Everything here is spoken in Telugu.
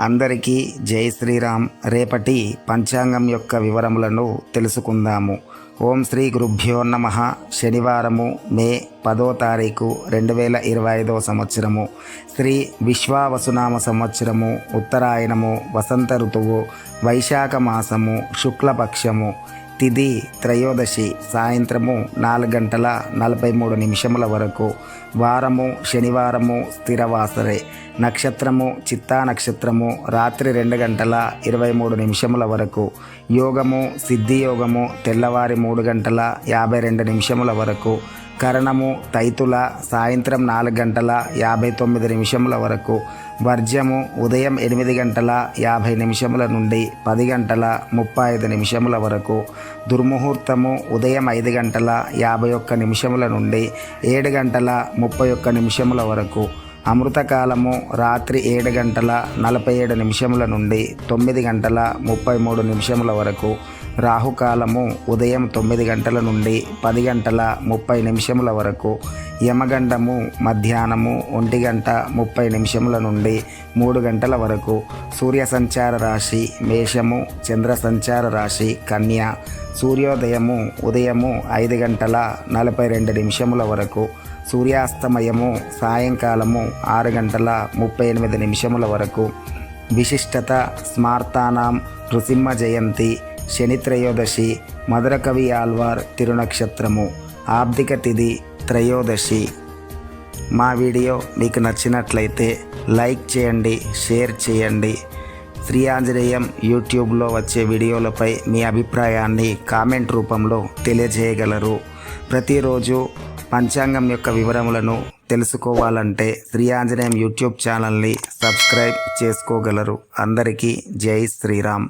అందరికీ జై శ్రీరామ్. రేపటి పంచాంగం యొక్క వివరములను తెలుసుకుందాము. ఓం శ్రీ గురుభ్యో నమ. శనివారము మే పదో తారీఖు రెండు వేల ఇరవై ఐదో సంవత్సరము. శ్రీ విశ్వావసునామ సంవత్సరము ఉత్తరాయణము వసంత ఋతువు వైశాఖ మాసము శుక్లపక్షము తిది త్రయోదశి సాయంత్రము నాలుగు గంటల నలభై మూడు నిమిషముల వరకు. వారము శనివారము స్థిరవాసరే. నక్షత్రము చిత్తా నక్షత్రము రాత్రి రెండు గంటల ఇరవై మూడు నిమిషముల వరకు. యోగము సిద్ధి యోగము తెల్లవారి మూడు గంటల యాభై రెండు నిమిషముల వరకు. కరణము తైతుల సాయంత్రం నాలుగు గంటల యాభై తొమ్మిది నిమిషముల వరకు వర్జ్యము ఉదయం ఎనిమిది గంటల యాభై నిమిషముల నుండి పది గంటల ముప్పై ఐదు నిమిషముల వరకు దుర్ముహూర్తము ఉదయం ఐదు గంటల యాభై ఒక్క నిమిషముల నుండి ఏడు గంటల ముప్పై ఒక్క నిమిషముల వరకు అమృతకాలము రాత్రి ఏడు గంటల నలభై ఏడు నిమిషముల నుండి తొమ్మిది గంటల ముప్పై మూడు నిమిషముల వరకు రాహుకాలము ఉదయం తొమ్మిది గంటల నుండి పది గంటల ముప్పై నిమిషముల వరకు యమగండము మధ్యాహ్నము ఒంటి గంట ముప్పై నిమిషముల నుండి మూడు గంటల వరకు సూర్య సంచార రాశి మేషము చంద్ర సంచార రాశి కన్య సూర్యోదయము ఉదయము ఐదు గంటల నలభై రెండు నిమిషముల వరకు సూర్యాస్తమయము సాయంకాలము ఆరు గంటల ముప్పై ఎనిమిది నిమిషముల వరకు విశిష్టత స్మార్తానాం నృసింహ జయంతి శని త్రయోదశి మధురకవి ఆల్వార్ తిరునక్షత్రము ఆబ్దిక తిథి త్రయోదశి. మా వీడియో మీకు నచ్చినట్లయితే లైక్ చేయండి షేర్ చేయండి. శ్రీ ఆంజనేయం యూట్యూబ్లో వచ్చే వీడియోలపై మీ అభిప్రాయాన్ని కామెంట్ రూపంలో తెలియజేయగలరు. ప్రతిరోజు పంచాంగం యొక్క వివరములను తెలుసుకోవాలంటే శ్రీ ఆంజనేయం యూట్యూబ్ ఛానల్ని సబ్స్క్రైబ్ చేసుకోగలరు. అందరికీ జై శ్రీరామ్.